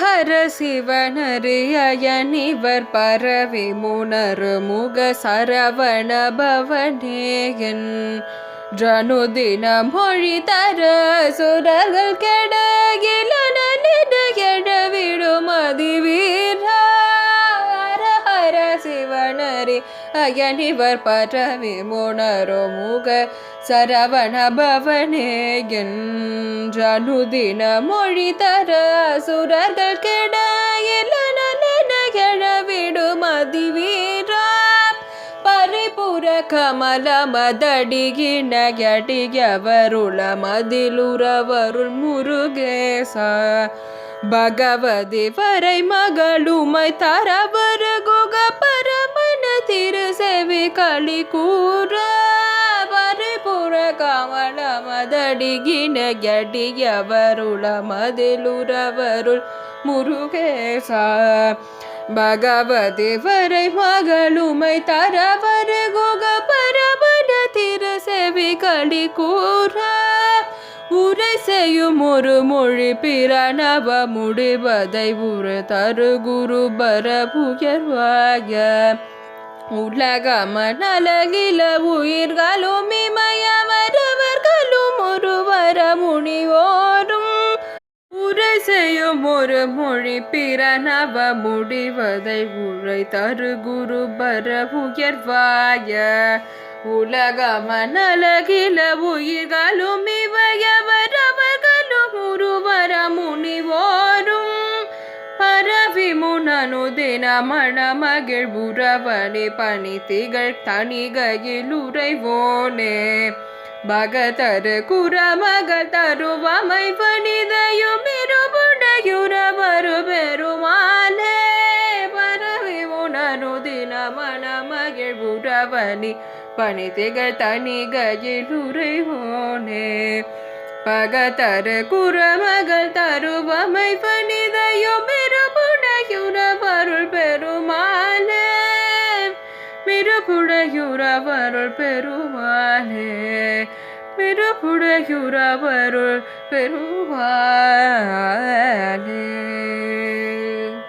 ஹர சிவனரியனிவர் பரவி முனர் முக சரவண பவனேயன். ஜனுதின மொழி தர சுரர்கள் கெடகில நிடவிடும் அதிவீர ஹர சிவனரி அயனிவர் பரவி முனரு முக சரவண பவனேயன் ஜனுதின மொழி தர சுரர்கள் கெட விடும் அதிவீரா ಪರಿಪುರ ಕಮಲ ಮದಡಿಗಿನ ಗಟಿಗವರುಳ மதிலுறவருள் முருகேச பகவதி வரை மகளுமை தரவர் குக பரமன திரு செவி களி கூற பரிபுர கமல மதடிகின கட்டியவருள மதிலுறவருள் முருகேசா. பகவதி வரை மகளுமை தரவர் குக பரமன திர செவி களி கூற உரை செய்யும் ஒரு மொழி பிரணவ முடிவதை உரு தரு குரு பர புயர்வாய உலகம நலகில உயிர்களும் இமயவரவர்களும் ஒருவர முனிவோரும் உரசையும் ஒரு மொழி பிறனவ முடிவதை உழை தரு குரு பர உயர்வாய. உலகம நலகில உயிர்களும் இவையவர் அனுதின முனனு மகிழ் உறவனே பணி திகழ் தனிகையில் உறைவோனே. பகதரு குரமகள் தருவமை பணிதையும் இருபுடையுறவரு பெருமானே. பரவி உணரு தின மண மகிழ் உறவனி பணி திகழ் தனிகையில் உறைவோனே. பகதரு குரமகள் தருவமை பணிதையும் இரு மிருபுடையுறவருள் பெருமானே மிருபுடையுறவருள் பெருமானே.